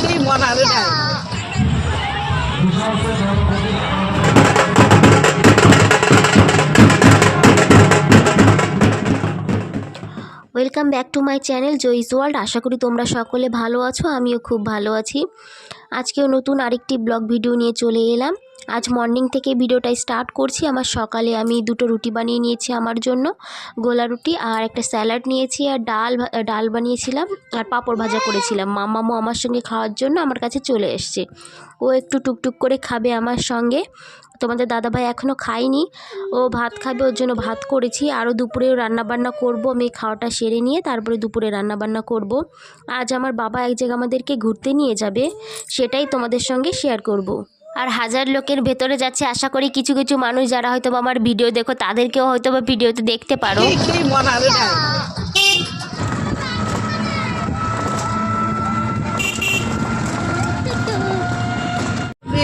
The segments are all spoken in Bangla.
কি মনা রে welcome back to my channel Joyee's world আশা করি তোমরা সকলে ভালো আছো, আমিও খুব ভালো আছি। আজকেও নতুন আরেকটি ব্লগ ভিডিও নিয়ে চলে এলাম। আজ মর্নিং থেকে ভিডিওটা স্টার্ট করছি। আমার সকালে আমি দুটো রুটি বানিয়ে নিয়েছি আমার জন্য। গোলা রুটি আর একটা স্যালাড নিয়েছি আর ডাল ডাল বানিয়েছিলাম আর পাঁপড় ভাজা করেছিলাম। মামামও আমার সঙ্গে খাওয়ার জন্য আমার কাছে চলে এসছে। ও একটু টুকটুক করে খাবে আমার সঙ্গে। তোমাদের দাদাভাই এখনও খায়নি। ও ভাত খাবে, ওর জন্য ভাত করেছি। আরও দুপুরেও রান্নাবান্না করব। আমি খাওয়াটা সেরে নিয়ে তারপরে দুপুরে রান্নাবান্না করব। আজ আমার বাবা এক জায়গায় আমাদেরকে ঘুরতে নিয়ে যাবে। সেটাই তোমাদের সঙ্গে শেয়ার করব। আর হাজার লোকের ভেতরে যাচ্ছে আশা করি কিছু কিছু মানুষ যারা হয়তো আমার ভিডিও দেখো তাদেরকেও হয়তো বা ভিডিওতে দেখতে পারো। কি কি মনা রে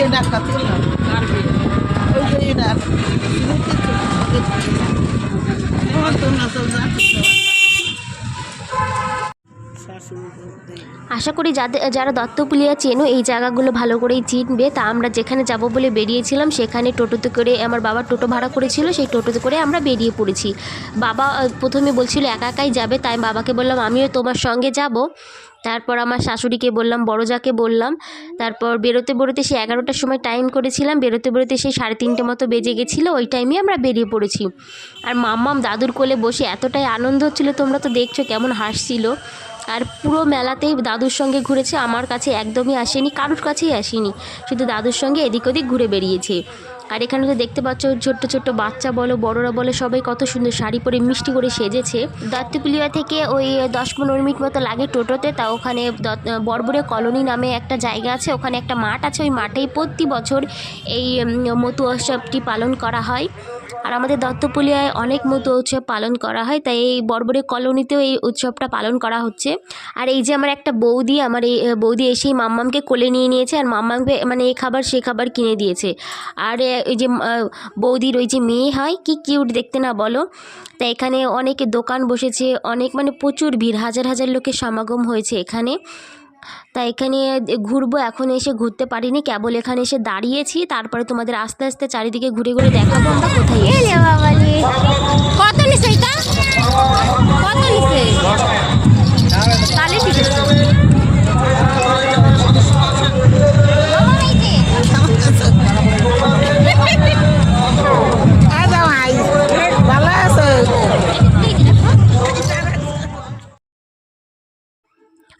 এটা কাছে না আর ওই যে এটা তোমার তো না তো আশা করি যাদের যারা দত্তপুলিয়া চেনো, এই জায়গাগুলো ভালো করেই চিনবে। তা আমরা যেখানে যাব বলে বেরিয়েছিলাম, সেখানে টোটোতে করে আমার বাবা টোটো ভাড়া করেছিল, সেই টোটোতে করে আমরা বেরিয়ে পড়েছি। বাবা প্রথমে বলছিল, একা একাই যাবে? তাই বাবাকে বললাম, আমিও তোমার সঙ্গে যাব। তারপর আমার শাশুড়িকে বললাম বড় যাকে বললাম। তারপর বেরোতে বেরোতে সে এগারোটার সময় টাইম করেছিলাম। বেরোতে বেরোতে সেই সাড়ে তিনটে মতো বেজে গেছিল, ওই টাইমে আমরা বেরিয়ে পড়েছি। আর মাম্মাম দাদুর কোলে বসে এতটাই আনন্দ হচ্ছিল, তোমরা তো দেখছ কেমন হাসছিল। আর পুরো মেলাতেই দাদুর সঙ্গে ঘুরেছে। আমার কাছে একদমই আসেনি, কারোর কাছেই আসেনি। শুধু দাদুর সঙ্গে এদিক ওদিক ঘুরে বেরিয়েছে আর এখানে তো দেখতে পাচ্ছ ছোট্ট ছোট্ট বাচ্চা বলো, বড়রা বলো, সবাই কত সুন্দর শাড়ি পরে মিষ্টি করে সেজেছে। দত্তপুলিয়া থেকে ওই দশ পনেরো মিনিট মতো লাগে টোটোতে, তা ওখানে বড়বড়ে কলোনি নামে একটা জায়গা আছে, ওখানে একটা মাঠ আছে, ওই মাঠেই প্রতি বছর এই মতু উৎসবটি পালন করা হয়। আর আমাদের দত্তপুলিয়ায় অনেক মতো উৎসব পালন করা হয়, তাই এই বড়বড়ে কলোনিতেও এই উৎসবটা পালন করা হচ্ছে। আর এই যে আমার একটা বৌদি, আমার এই, বৌদি এসেই মাম্মামকে কোলে নিয়ে নিয়েছে, আর মাম্মামকে মানে এই খাবার সে খাবার কিনে দিয়েছে। আর এই যে বৌদির ওই যে মেয়ে হয় কি কিউট দেখতে না বলো? তা এখানে অনেকে দোকান বসেছে অনেক মানে প্রচুর ভিড় হাজার হাজার লোকের সমাগম হয়েছে এখানে। তা এখানে ঘুরবো এখন এসে ঘুরতে পারিনি কেবল এখানে এসে দাঁড়িয়েছি তারপরে তোমাদের আস্তে আস্তে চারিদিকে ঘুরে ঘুরে দেখাবো আমরা কোথায়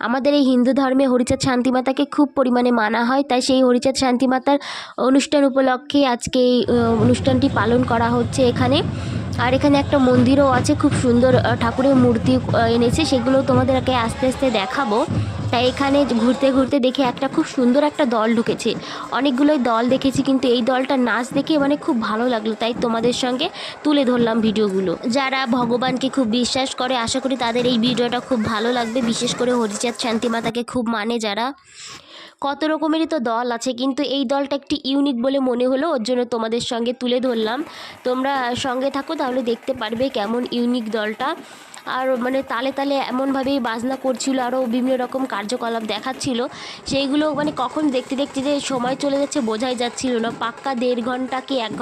আমাদের এই হিন্দু ধর্মে হরিচাঁদ শান্তিমাতাকে খুব পরিমাণে মানা হয়, তাই সেই হরিচাঁদ শান্তিমাতার অনুষ্ঠান উপলক্ষে আজকে এই অনুষ্ঠানটি পালন করা হচ্ছে এখানে। আর এখানে একটা মন্দিরও আছে, খুব সুন্দর ঠাকুরের মূর্তি এনেছে, সেগুলো তোমাদেরকে আস্তে আস্তে দেখাবো। তাই এখানে ঘুরতে ঘুরতে দেখে একটা খুব সুন্দর একটা দল ঢুকেছে। অনেকগুলোই দল দেখেছি, কিন্তু এই দলটা নাচ দেখে মানে খুব ভালো লাগল। তাই তোমাদের সঙ্গে তুলে ধরলাম ভিডিওগুলো। যারা ভগবানকে খুব বিশ্বাস করে, আশা করি তাদের এই ভিডিওটা খুব ভালো লাগবে। বিশেষ করে হরিচাঁদ শান্তিমাতাকে খুব মানে যারা। কত রকমেরই তো দল আছে, কিন্তু এই দলটা একটি ইউনিক বলে মনে হলো। ওর জন্য তোমাদের সঙ্গে তুলে ধরলাম। তোমরা সঙ্গে থাকো, তাহলে দেখতে পারবে কেমন ইউনিক দলটা। আর মানে তালে তালে এমনভাবেই বাজনা করছিল আরও বিভিন্ন রকম কার্যকলাপ দেখাচ্ছিল। সেইগুলো মানে কখন দেখতে দেখতে যে সময় চলে যাচ্ছে বোঝাই যাচ্ছিল না। পাক্কা দেড় ঘণ্টা কি এক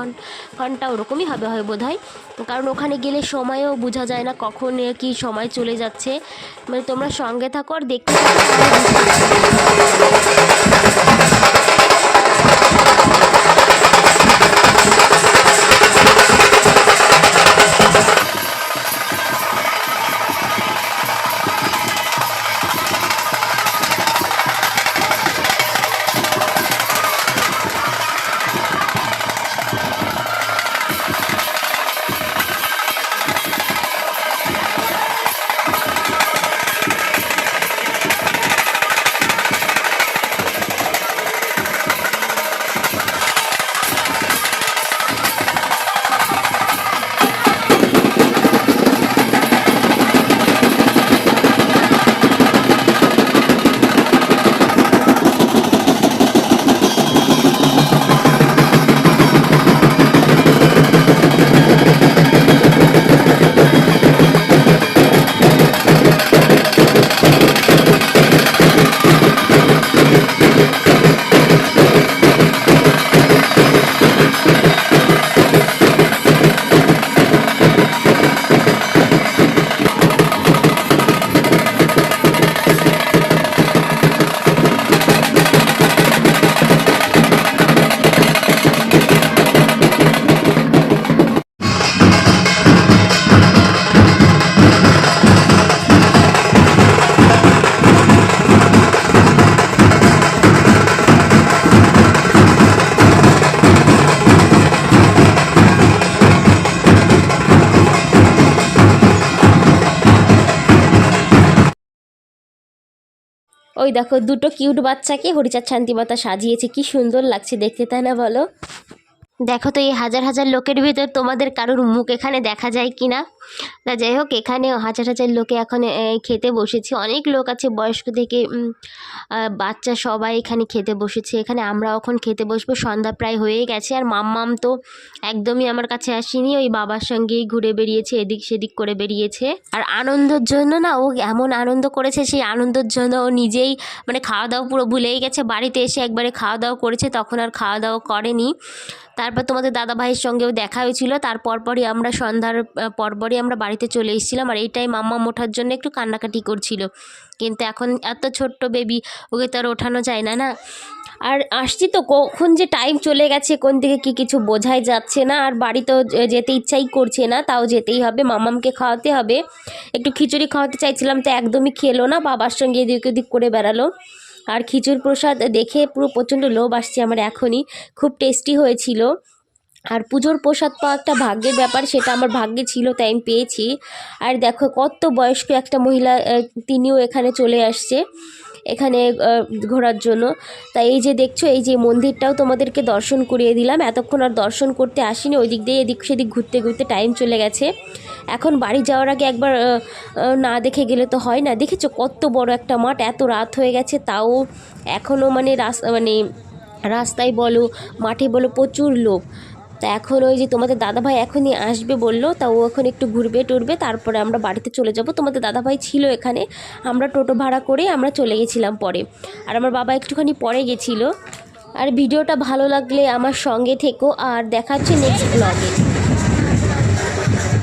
ঘণ্টা ওরকমই হবে হয় বোধ হয় কারণ ওখানে গেলে সময়ও বোঝা যায় না কখন কি সময় চলে যাচ্ছে। মানে তোমরা সঙ্গে থাকো আর দেখতে ওই দেখো দুটো কিউট বাচ্চাকে হরিচাঁদ শান্তিমাতা সাজিয়েছে, কি সুন্দর লাগছে দেখতে, তাই না বলো? দেখো তো এই হাজার হাজার লোকের ভিতর তোমাদের কারোর মুখ এখানে দেখা যায় কি না যাই হোক এখানে হাজার হাজার লোকে এখন খেতে বসেছে। অনেক লোক আছে বয়স্ক থেকে বাচ্চা সবাই এখানে খেতে বসেছে। এখানে আমরা এখন খেতে বসবো। সন্ধ্যা প্রায় হয়ে গেছে। আর মাম্মাম তো একদমই আমার কাছে আসেনি। ওই বাবার সঙ্গেই ঘুরে বেরিয়েছে এদিক সেদিক করে বেরিয়েছে আর আনন্দের জন্য না, ও এমন আনন্দ করেছে, সেই আনন্দের জন্য ও নিজেই মানে খাওয়া দাওয়া পুরো ভুলেই গেছে। বাড়িতে এসে একবারে খাওয়া দাওয়া করেছে, তখন আর খাওয়া দাওয়া করেনি। তারপর তোমাদের দাদা ভাইয়ের সঙ্গেও দেখা হয়েছিল। তার পরপরই আমরা সন্ধ্যার পরপরই আমরা বাড়িতে চলে এসেছিলাম আর এই টাইম মাম্মা ওঠার জন্য একটু কান্নাকাটি করছিল। কিন্তু এখন এত ছোট্ট বেবি ওকে তো আর ওঠানো যায় না না? আর আসছি তো, কখন যে টাইম চলে গেছে, কোন দিকে কি কিছু বোঝাই যাচ্ছে না। আর বাড়িতেও যেতে ইচ্ছাই করছে না, তাও যেতেই হবে। মামামকে খাওয়াতে হবে। একটু খিচুড়ি খাওয়াতে চাইছিলাম, তো একদমই খেলো না। বাবার সঙ্গে এদিক ওদিক করে বেড়ালো। আর খিচুর প্রসাদ দেখে পুরো প্রচণ্ড লোভ আসছে আমার এখনই। খুব টেস্টি হয়েছিল। আর পুজোর প্রসাদ পাওয়া একটা ভাগ্যের ব্যাপার, সেটা আমার ভাগ্যে ছিল, তাই আমি পেয়েছি। আর দেখো কত বয়স্ক একটা মহিলা তিনিও এখানে চলে আসছে। এখানে ঘোরার জন্য। তাই এই যে দেখছ, এই যে মন্দিরটাও তোমাদেরকে দর্শন করিয়ে দিলাম। এতক্ষণ আর দর্শন করতে আসিনি ওই দিক দিয়ে এদিক সেদিক ঘুরতে ঘুরতে টাইম চলে গেছে। এখন বাড়ি যাওয়ার আগে একবার না দেখে গেলে তো হয় না। দেখেছ কত বড় একটা মাঠ, এত রাত হয়ে গেছে, তাও এখনও মানে রাস্তা মানে রাস্তায় বলো, মাঠে বলো প্রচুর লোক। তা এখন ওই যে তোমাদের দাদাভাই এখনই আসবে বলল, তা ও এখন একটু ঘুরবে, টুরবে, তারপরে আমরা বাড়িতে চলে যাব। তোমাদের দাদাভাই ছিল এখানে, আমরা টোটো ভাড়া করে আমরা চলে গেছিলাম পরে। আর আমার বাবা একটুখানি পরে গেছিল। আর ভিডিওটা ভালো লাগলে আমার সঙ্গে থেকো, আর দেখাচ্ছে নেক্সট ব্লগে